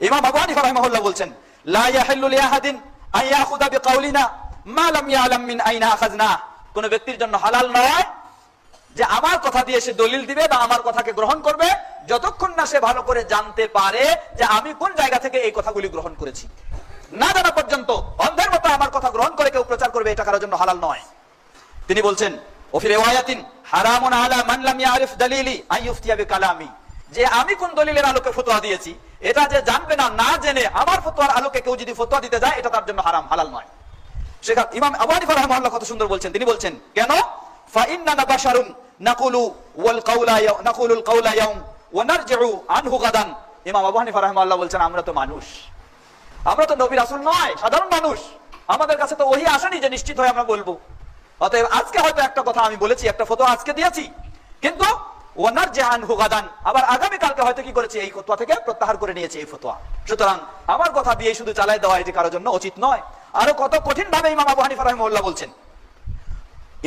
ইমাম রাহিমাহুল্লাহ বলছেন, লা ইয়াহিল্লু আন ইয়াখুযা বিকাউলিনা মা লাম ইয়ালাম মিন আইনা আখাযনা কোন ব্যক্তির জন্য হালাল নয় যে আমার কথা দিয়ে সে দলিল দিবে বা আমার কথাকে গ্রহণ করবে, যতক্ষণ না সে ভালো করে জানতে পারে যে আমি কোন জায়গা থেকে এই কথাগুলি গ্রহণ করেছি। না জানা পর্যন্ত, অন্ধের মতো আমার কথা গ্রহণ করে কেউ প্রচার করবে, এটা কারোর জন্য হালাল নয়। তিনি বলছেন ওফি রেওয়ায়াতিন হারামুন আলা মান লাম ইয়ারিফ দালিলি আই ইফতিয়া বিকালামি। যে আমি কোন দলিলের আলোকে ফতোয়া দিয়েছি এটা যে জানবে না না জেনে আমার ফতোয়ার আলোকে কেউ যদি ফতোয়া দিতে যায়, এটা তার জন্য হারাম, হালাল নয়। শেখ ইমাম আবু হানিফা রাহিমাহুল্লাহ কত সুন্দর বলছেন। তিনি বলছেন, কেন? ফা ইন্নানা বাশারুন নাকুলু ওয়াল কাউলা নাকুলুল কাউলা ইয়াউম ওয়া নারজিউ আনহু গাদান। ইমাম আবু হানিফা রাহিমাহুল্লাহ বলছেন, আমরা তো মানুষ। আমরা তো নবী রাসূল নয়, সাধারণ মানুষ। আমাদের কাছে তো ওহি আসেনি যে নিশ্চিত হয়ে আমরা বলব। অতএব আজকে হয়তো একটা কথা আমি বলেছি, একটা ফতোয়া আজকে দিয়েছি। কিন্তু ওনার জেহান হুগাদান আবার আগামী কালকে হয়তো কি করেছে এই ফতোয়া থেকে প্রত্যাহার করে নিয়েছে এই ফতোয়া সুতরাং আমার কথা দিয়ে শুধু চালাই দেওয়া এটি কারোর জন্য উচিত নয় আরো কত কঠিন ভাবে ইমাম আবু হানিফা রাহিমাহুল্লাহ বলছেন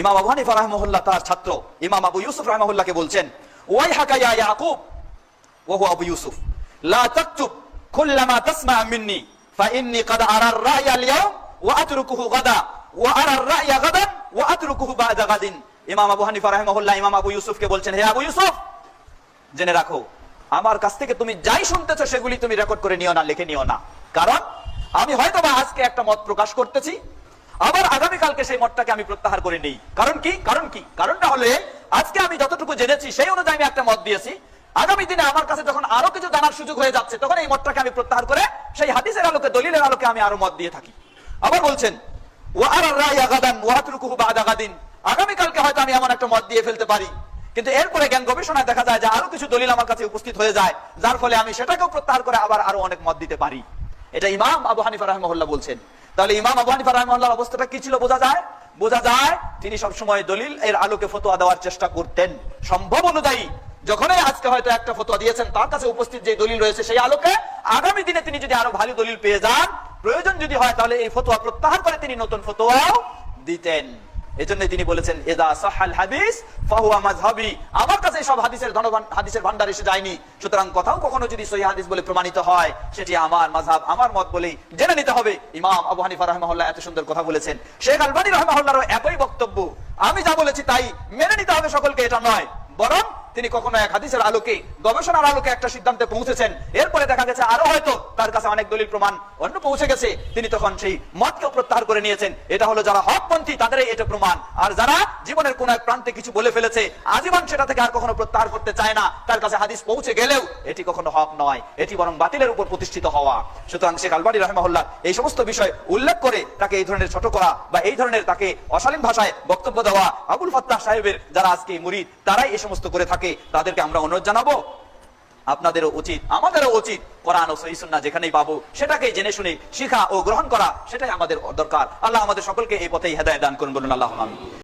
ইমাম আবু হানিফা রাহিমাহুল্লাহ তার ছাত্র ইমাম আবু ইউসুফ রাহিমাহুল্লাহকে বলছেন ওয়াই হাকা ইয়া ইয়াকুব ওহু আবু ইউসুফ লা তাকতুব কুল্লামা তাসমা মিন্নি ফাইন্নি قد আরা الرأي اليوم واتركه غدا وارى الرأي غدا واتركه بعد غد ইমাম আবু হানিফা রাহিমাহুল্লাহ, ইমাম আবু ইউসুফকে বলছেন, হে আবু ইউসুফ, জেনে রাখো, আমার কাছ থেকে তুমি যাই শুনতেছো সেগুলি তুমি রেকর্ড করে নিও না, লিখে নিও না। কারণ আমি হয়তো বা আজকে একটা মত প্রকাশ করতেছি, আবার আগামী কালকে সেই মতটাকে আমি প্রত্যাহার করে নেই। কারণ কি? কারণ কি? কারণটা হলে, আজকে আমি যতটুকু জেনেছি, সেই অনুযায়ী আমি একটা মত দিয়েছি। আগামী দিনে আমার কাছে যখন আরও কিছু জানার সুযোগ হয়ে যাচ্ছে, তখন এই মতটাকে আমি প্রত্যাহার করে, সেই হাদিসের আলোকে, দলিলের আলোকে আমি আরও মত দিয়ে থাকি। আবার বলছেন, ওয়া আরা রায়া গাদান ওয়া আতরুকুহু বাদা গাদিন। আগামী কালকে হয়তো আমি এমন একটা মত দিয়ে ফেলতে পারি। কিন্তু এরপরে জ্ঞান গবেষণায় দেখা যায় যে আরও কিছু দলিল আমার কাছে উপস্থিত হয়ে যায়, যার ফলে আমি সেটাকেও প্রত্যাহার করে আবার আরও অনেক মত দিতে পারি। এটা ইমাম আবু হানিফা রহমহল্লা বলছেন। তাহলে ইমাম আবু হানিফা রহমহল্লার অবস্থাটা কি ছিল বোঝা যায়? বোঝা যায় তিনি সবসময় দলিল এর আলোকে ফতোয়া দেওয়ার চেষ্টা করতেন। সম্ভব অনুযায়ী যখনই আজকে হয়তো একটা ফতোয়া দিয়েছেন, তার কাছে উপস্থিত যে দলিল রয়েছে সেই আলোকে আগামী দিনে তিনি যদি আরও ভালো দলিল পেয়ে যান, প্রয়োজন যদি হয় তাহলে এই ফতোয়া প্রত্যাহার করে তিনি নতুন ফতোয়াও দিতেন। এজন্য তিনি বলেছেন এদা সাহাল হাদিস, ফাহুয়া মাযহাবি। আমার কাছে সব হাদিসের ধনবান, হাদিসের ভান্ডার এসে যায়নি। সুতরাং কোথাও কখনো যদি সহিহ হাদিস বলে প্রমাণিত হয়, সেটি আমার মাযহাব, আমার মত বলেই জেনে নিতে হবে। ইমাম আবু হানিফা এত সুন্দর কথা বলেছেন। শেখ আলবানী রাহিমাহুল্লাহর একই বক্তব্য। আমি যা বলেছি তাই মেনে নিতে হবে সকলকে, এটা নয়। বরং তিনি কখনো এক হাদিসের আলোকে, গবেষণার আলোকে একটা সিদ্ধান্তে পৌঁছেছেন। এরপরে দেখা গেছে আরও হয়তো তার কাছে অনেক দলিল প্রমাণ অন্য পৌঁছে গেছে। তিনি তখন সেই মতকেও প্রত্যাহার করে নিয়েছেন। এটা হলো যারা হকপন্থী, তাদের এটা প্রমাণ। আর যারা জীবনের কোন এক প্রান্তে কিছু বলে ফেলেছে, আজীবন সেটা থেকে আর কখনো প্রত্যাহার করতে চায় না। তার কাছে হাদিস পৌঁছে গেলেও এটি কখনো হক নয়। এটি বরং বাতিলের উপর প্রতিষ্ঠিত হওয়া। সুতরাং শেখ আলবাড়ি রহমাহুল্লাহ এই সমস্ত বিষয় উল্লেখ করে তাকে এই ধরনের ছোট করা বা এই ধরনের তাকে অশালীন ভাষায় বক্তব্য দেওয়া আবুল ফাত্তাহ সাহেবের যারা আজকে মুরিদ, তারাই এই সমস্ত করে থাকে। তাদেরকে আমরা অনুরোধ জানাব। আপনাদেরও উচিত, আমাদেরও উচিত কোরআন ও সহিসুন্না যেখানেই পাবো সেটাকে জেনে শুনে শিখা ও গ্রহণ করা, সেটাই আমাদের দরকার। আল্লাহ আমাদের সকলকে এই পথেই হেদায় দান করুন, বলুন আল্লাহ